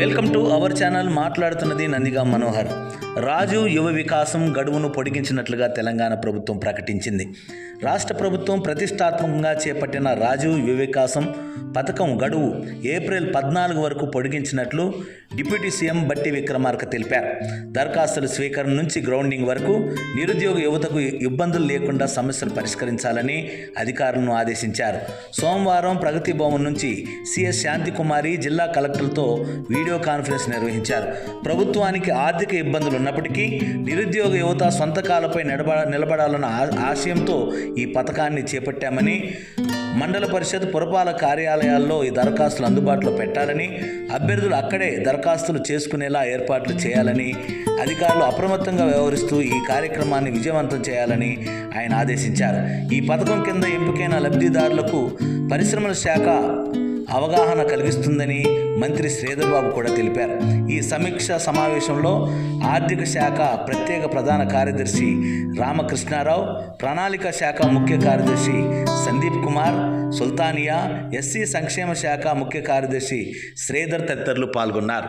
Welcome to our channel మాట్లాడుతున్నది నందిగా మనోహర్. రాజు యువ వికాసం గడువును పొడిగించినట్లుగా తెలంగాణ ప్రభుత్వం ప్రకటించింది. రాష్ట్ర ప్రభుత్వం ప్రతిష్టాత్మకంగా చేపట్టిన రాజు యువ వికాసం పథకం గడువు ఏప్రిల్ పద్నాలుగు వరకు పొడిగించినట్లు డిప్యూటీ సీఎం బట్టి విక్రమార్క తెలిపారు. దరఖాస్తుల స్వీకరణ నుంచి గ్రౌండింగ్ వరకు నిరుద్యోగ యువతకు ఇబ్బందులు లేకుండా సమస్యలు పరిష్కరించాలని అధికారులను ఆదేశించారు. సోమవారం ప్రగతి భవన్ నుంచి సిఎస్ శాంతికుమారి జిల్లా కలెక్టర్లతో వీడియో కాన్ఫరెన్స్ నిర్వహించారు. ప్రభుత్వానికి ఆర్థిక ఇబ్బందులు ఉన్నప్పటికీ నిరుద్యోగ యువత సొంత కాలపై నిలబడ నిలబడాలన్న ఆశయంతో ఈ పథకాన్ని చేపట్టామని మండల పరిషత్ పురపాలక కార్యాలయాల్లో ఈ దరఖాస్తులు అందుబాటులో పెట్టాలని అభ్యర్థులు అక్కడే దరఖాస్తులు చేసుకునేలా ఏర్పాట్లు చేయాలని అధికారులు అప్రమత్తంగా వ్యవహరిస్తూ ఈ కార్యక్రమాన్ని విజయవంతం చేయాలని ఆయన ఆదేశించారు. ఈ పథకం కింద ఎంపికైన లబ్ధిదారులకు పరిశ్రమల శాఖ అవగాహన కలిగిస్తుందని మంత్రి శ్రీధర్బాబు కూడా తెలిపారు. ఈ సమీక్ష సమావేశంలో ఆర్థిక శాఖ ప్రత్యేక ప్రధాన కార్యదర్శి రామకృష్ణారావు ప్రణాళిక శాఖ ముఖ్య కార్యదర్శి సందీప్ కుమార్ సుల్తానియా ఎస్సీ సంక్షేమ శాఖ ముఖ్య కార్యదర్శి శ్రీధర్ తదితరులు పాల్గొన్నారు.